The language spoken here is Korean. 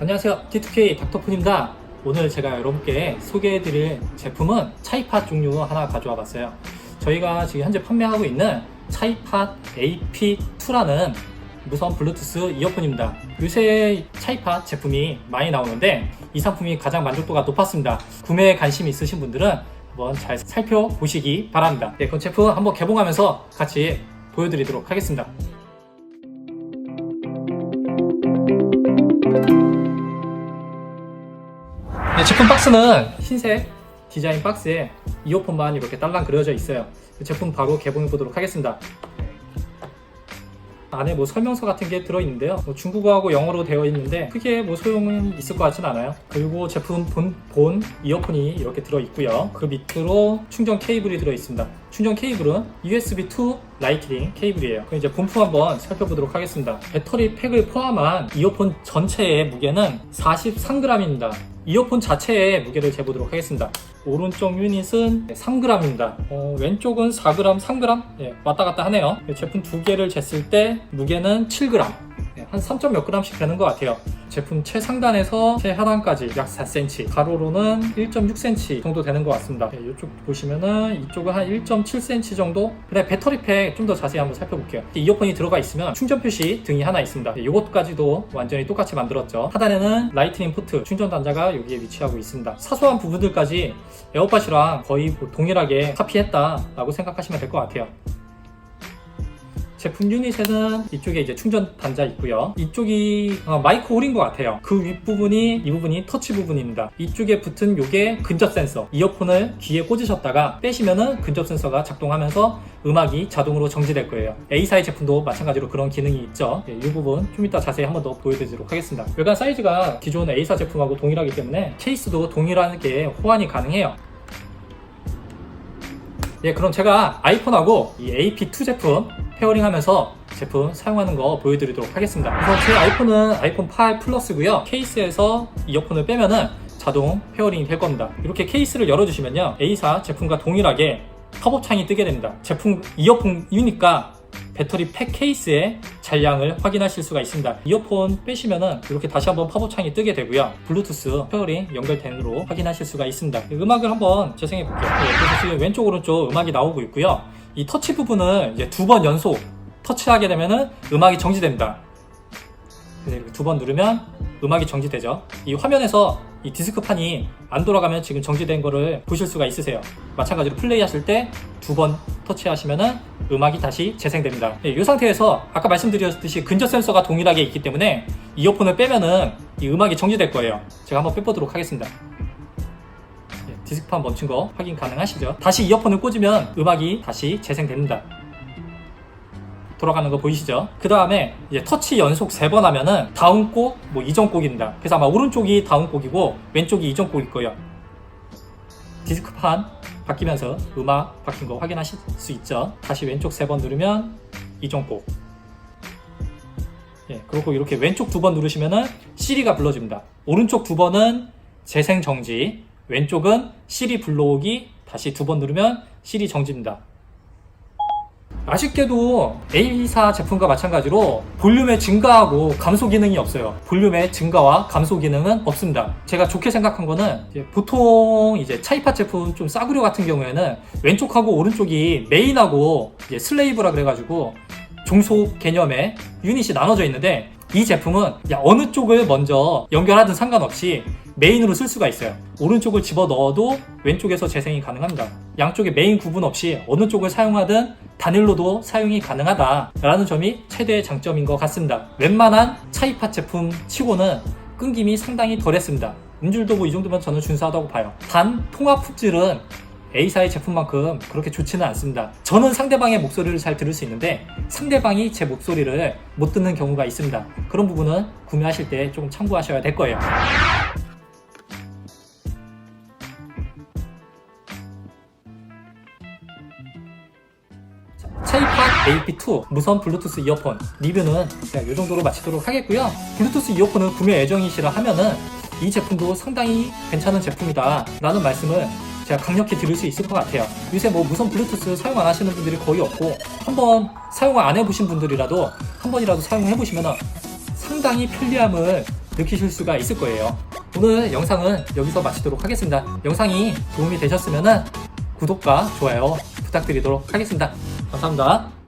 안녕하세요. T2K 닥터폰입니다. 오늘 제가 여러분께 소개해드릴 제품은 차이팟 종류 하나 가져와 봤어요. 저희가 지금 현재 판매하고 있는 차이팟 AP2라는 무선 블루투스 이어폰입니다. 요새 차이팟 제품이 많이 나오는데 이 상품이 가장 만족도가 높았습니다. 구매에 관심 있으신 분들은 한번 잘 살펴보시기 바랍니다. 네, 그 제품 한번 개봉하면서 같이 보여드리도록 하겠습니다. 네, 제품 박스는 흰색 디자인 박스에 이어폰만 이렇게 딸랑 그려져 있어요. 그 제품 바로 개봉해 보도록 하겠습니다. 안에 뭐 설명서 같은 게 들어있는데요. 뭐 중국어하고 영어로 되어 있는데 크게 뭐 소용은 있을 것 같진 않아요. 그리고 제품 본, 본 이어폰이 이렇게 들어있고요. 그 밑으로 충전 케이블이 들어있습니다. 충전 케이블은 USB2 라이트닝 케이블이에요. 그럼 이제 본품 한번 살펴보도록 하겠습니다. 배터리 팩을 포함한 이어폰 전체의 무게는 43g입니다. 이어폰 자체의 무게를 재보도록 하겠습니다. 오른쪽 유닛은 3g입니다. 어, 왼쪽은 4g, 3g 예, 왔다 갔다 하네요. 제품 두 개를 쟀을 때 무게는 7g. 예, 한 3. 몇 g씩 되는 것 같아요. 제품 최상단에서 최하단까지 약 4cm, 가로로는 1.6cm 정도 되는 것 같습니다. 네, 이쪽 보시면은 이쪽은 한 1.7cm 정도. 그래 배터리팩 좀 더 자세히 한번 살펴볼게요. 이어폰이 들어가 있으면 충전 표시 등이 하나 있습니다. 네, 이것까지도 완전히 똑같이 만들었죠. 하단에는 라이트닝 포트 충전 단자가 여기에 위치하고 있습니다. 사소한 부분들까지 에어팟이랑 거의 동일하게 카피했다라고 생각하시면 될 것 같아요. 제품 유닛에는 이쪽에 이제 충전 단자 있고요. 이쪽이 어, 마이크 홀인 것 같아요. 그 윗부분이 이 부분이 터치 부분입니다. 이쪽에 붙은 요게 근접 센서. 이어폰을 귀에 꽂으셨다가 빼시면은 근접 센서가 작동하면서 음악이 자동으로 정지될 거예요. A사의 제품도 마찬가지로 그런 기능이 있죠. 예, 이 부분 좀 이따 자세히 한 번 더 보여드리도록 하겠습니다. 외관 사이즈가 기존 A사 제품하고 동일하기 때문에 케이스도 동일하게 호환이 가능해요. 예, 그럼 제가 아이폰하고 이 AP2 제품 페어링 하면서 제품 사용하는 거 보여드리도록 하겠습니다. 우선 제 아이폰은 아이폰 8 플러스고요. 케이스에서 이어폰을 빼면은 자동 페어링이 될 겁니다. 이렇게 케이스를 열어주시면요. A사 제품과 동일하게 팝업 창이 뜨게 됩니다. 제품 이어폰 유닛과 배터리 팩 케이스의 잔량을 확인하실 수가 있습니다. 이어폰 빼시면은 이렇게 다시 한번 팝업 창이 뜨게 되고요. 블루투스 페어링 연결된으로 확인하실 수가 있습니다. 음악을 한번 재생해 볼게요. 네, 그래서 지금 왼쪽 오른쪽 음악이 나오고 있고요. 이 터치 부분을 이제 두 번 연속 터치하게 되면은 음악이 정지됩니다. 두 번 누르면 음악이 정지되죠. 이 화면에서 이 디스크판이 안 돌아가면 지금 정지된 거를 보실 수가 있으세요. 마찬가지로 플레이 하실 때 두 번 터치하시면은 음악이 다시 재생됩니다. 네, 이 상태에서 아까 말씀드렸듯이 근접 센서가 동일하게 있기 때문에 이어폰을 빼면은 이 음악이 정지될 거예요. 제가 한번 빼보도록 하겠습니다. 네, 디스크판 멈춘 거 확인 가능하시죠? 다시 이어폰을 꽂으면 음악이 다시 재생됩니다. 돌아가는 거 보이시죠? 그 다음에 이제 터치 연속 3번 하면은 다운 곡, 뭐 이전 곡입니다. 그래서 아마 오른쪽이 다운 곡이고 왼쪽이 이전 곡일 거예요. 디스크판 바뀌면서 음악 바뀐 거 확인하실 수 있죠. 다시 왼쪽 3번 누르면 이전 곡. 예, 그리고 이렇게 왼쪽 두 번 누르시면은 시리가 불러줍니다. 오른쪽 두 번은 재생 정지, 왼쪽은 시리 불러오기, 다시 두 번 누르면 시리 정지입니다. 아쉽게도 A사 제품과 마찬가지로 볼륨의 증가하고 감소 기능이 없어요. 볼륨의 증가와 감소 기능은 없습니다. 제가 좋게 생각한 거는 이제 보통 이제 차이팟 제품 좀 싸구려 같은 경우에는 왼쪽하고 오른쪽이 메인하고 슬레이브라 그래가지고 종속 개념의 유닛이 나눠져 있는데 이 제품은 야, 어느 쪽을 먼저 연결하든 상관없이 메인으로 쓸 수가 있어요. 오른쪽을 집어 넣어도 왼쪽에서 재생이 가능합니다. 양쪽에 메인 구분 없이 어느 쪽을 사용하든 단일로도 사용이 가능하다라는 점이 최대의 장점인 것 같습니다. 웬만한 차이팟 제품 치고는 끊김이 상당히 덜했습니다. 음질도 뭐 이 정도면 저는 준수하다고 봐요. 단 통합 품질은 A사의 제품만큼 그렇게 좋지는 않습니다. 저는 상대방의 목소리를 잘 들을 수 있는데 상대방이 제 목소리를 못 듣는 경우가 있습니다. 그런 부분은 구매하실 때 좀 참고하셔야 될 거예요. 차이팟 AP2 무선 블루투스 이어폰 리뷰는 제가 이 정도로 마치도록 하겠고요. 블루투스 이어폰을 구매 예정이시라 하면은 이 제품도 상당히 괜찮은 제품이다 라는 말씀을 제가 강력히 드릴 수 있을 것 같아요. 요새 뭐 무선 블루투스 사용 안 하시는 분들이 거의 없고 한번 사용을 안 해보신 분들이라도 한 번이라도 사용해 보시면 상당히 편리함을 느끼실 수가 있을 거예요. 오늘 영상은 여기서 마치도록 하겠습니다. 영상이 도움이 되셨으면 구독과 좋아요 부탁드리도록 하겠습니다. 감사합니다.